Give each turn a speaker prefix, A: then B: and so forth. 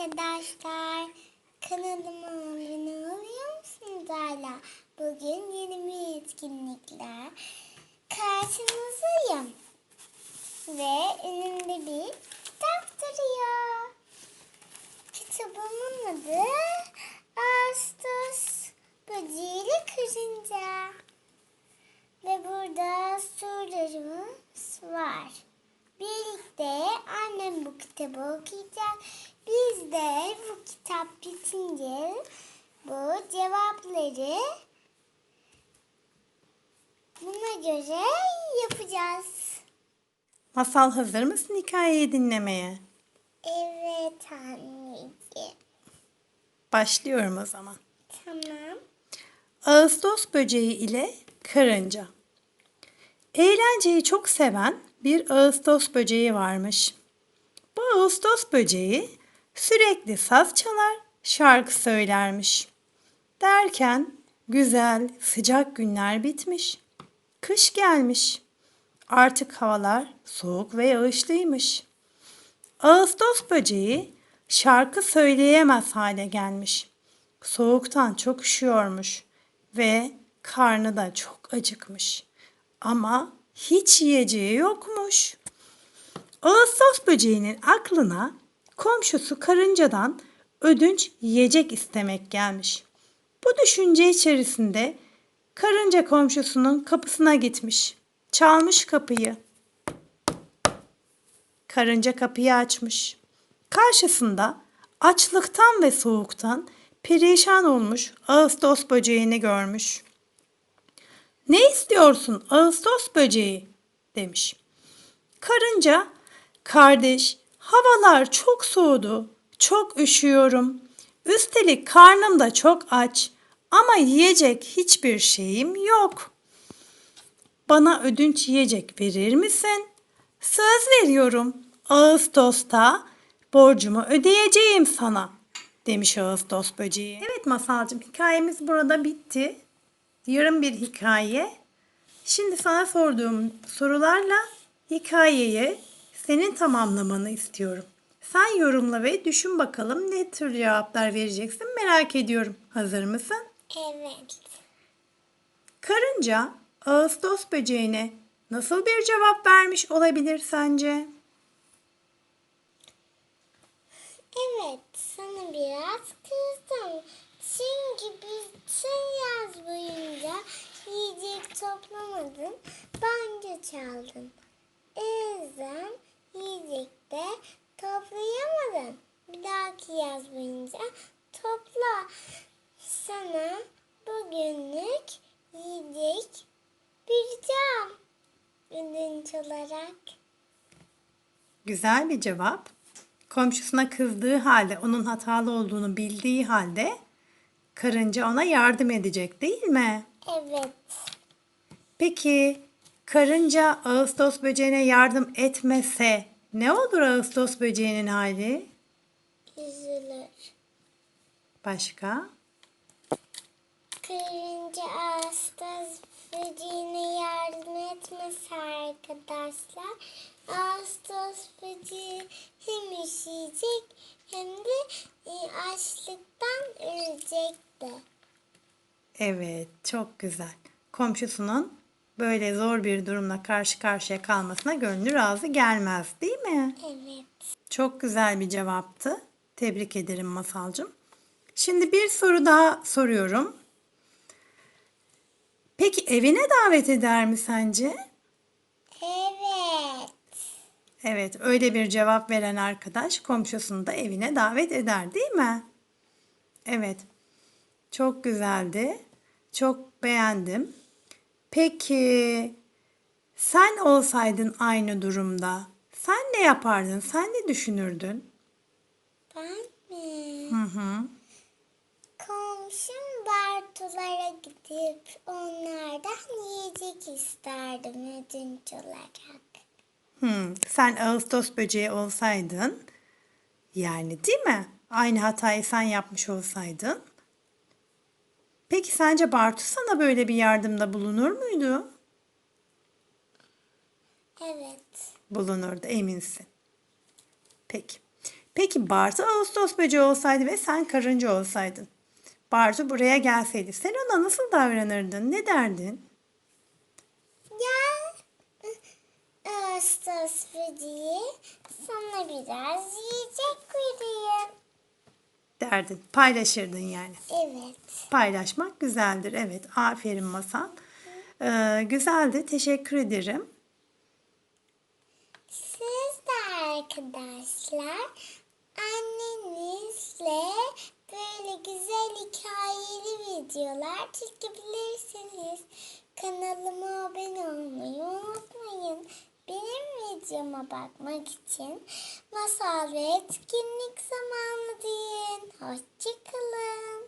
A: arkadaşlar. Kanalıma abone oluyor musunuz hala? Bugün yeni bir etkinlikler. Karşınızdayım. Ve önümde bir kitap duruyor. Kitabımın adı Ağustos Böceğiyle Karınca. Ve burada sorularımız var. Birlikte annem bu kitabı okuyacak. Biz de bu kitap bitince bu cevapları buna göre yapacağız.
B: Masal hazır mısın hikayeyi dinlemeye?
A: Evet anneciğim.
B: Başlıyorum o zaman.
A: Tamam.
B: Ağustos böceği ile karınca. Eğlenceyi çok seven bir Ağustos böceği varmış. Bu Ağustos böceği sürekli saz çalar, şarkı söylermiş. Derken güzel, sıcak günler bitmiş. Kış gelmiş. Artık havalar soğuk ve yağışlıymış. Ağustos böceği şarkı söyleyemez hale gelmiş. Soğuktan çok üşüyormuş ve karnı da çok acıkmış. Ama hiç yiyeceği yokmuş. Ağustos böceğinin aklına komşusu karıncadan ödünç yiyecek istemek gelmiş. Bu düşünce içerisinde karınca komşusunun kapısına gitmiş. Çalmış kapıyı. Karınca kapıyı açmış. Karşısında açlıktan ve soğuktan perişan olmuş Ağustos böceğini görmüş. Ne istiyorsun Ağustos böceği? demiş. Karınca, kardeş havalar çok soğudu, çok üşüyorum. Üstelik karnım da çok aç ama yiyecek hiçbir şeyim yok. Bana ödünç yiyecek verir misin? Söz veriyorum. Ağustos'ta borcumu ödeyeceğim sana." demiş Ağustos böceği. Evet Masalcığım hikayemiz burada bitti. Yarım bir hikaye. Şimdi sana sorduğum sorularla hikayeyi senin tamamlamanı istiyorum. Sen yorumla ve düşün bakalım ne tür cevaplar vereceksin merak ediyorum. Hazır mısın?
A: Evet.
B: Karınca Ağustos böceğine nasıl bir cevap vermiş olabilir sence?
A: Evet, sana biraz kızdım. Çünkü bütün yaz boyunca yiyecek toplamadın, banca çaldın. O yüzden yiyecek de toplayamadın. Bir dahaki yaz boyunca topla. Sana bugünlük yiyecek vereceğim. Ödünç olarak.
B: Güzel bir cevap. Komşusuna kızdığı halde, onun hatalı olduğunu bildiği halde karınca ona yardım edecek değil mi?
A: Evet.
B: Peki karınca Ağustos böceğine yardım etmese ne olur Ağustos böceğinin hali?
A: Üzülür.
B: Başka?
A: Kırınca Ağustos böceğine yardım etmesi arkadaşlar. Ağustos böceği hem üşüyecek hem de e, açlıktan ölecekti.
B: Evet, çok güzel. Komşusunun böyle zor bir durumla karşı karşıya kalmasına gönlü razı gelmez, değil mi?
A: Evet.
B: Çok güzel bir cevaptı. Tebrik ederim Masalcığım. Şimdi bir soru daha soruyorum. Peki evine davet eder mi sence?
A: Evet.
B: Evet, öyle bir cevap veren arkadaş komşusunu da evine davet eder, değil mi? Evet. Çok güzeldi. Çok beğendim. Peki sen olsaydın aynı durumda sen ne yapardın? Sen ne düşünürdün?
A: Ben mi?
B: Hı hı.
A: Komşum Bartulara gidip onlardan yiyecek isterdim ödünç olarak.
B: Hmm, sen Ağustos böceği olsaydın, yani değil mi? Aynı hatayı sen yapmış olsaydın. Peki sence Bartu sana böyle bir yardımda bulunur muydu?
A: Evet.
B: Bulunurdu, eminsin. Peki. Peki Bartu Ağustos böceği olsaydı ve sen karınca olsaydın. Bartu buraya gelseydi. Sen ona nasıl davranırdın? Ne derdin?
A: Gel Ağustos böceği sana biraz yiyecek vereyim.
B: Derdin. Paylaşırdın yani.
A: Evet.
B: Paylaşmak güzeldir. Evet. Aferin Masal. Ee, güzeldi. Teşekkür ederim.
A: Siz de arkadaşlar annenizle böyle güzel hikayeli videolar çekebilirsiniz. Kanalıma abone olmayı unutmayın. Benim videoma bakmak için masal ve etkinlik zamanı deyin. Hoşçakalın.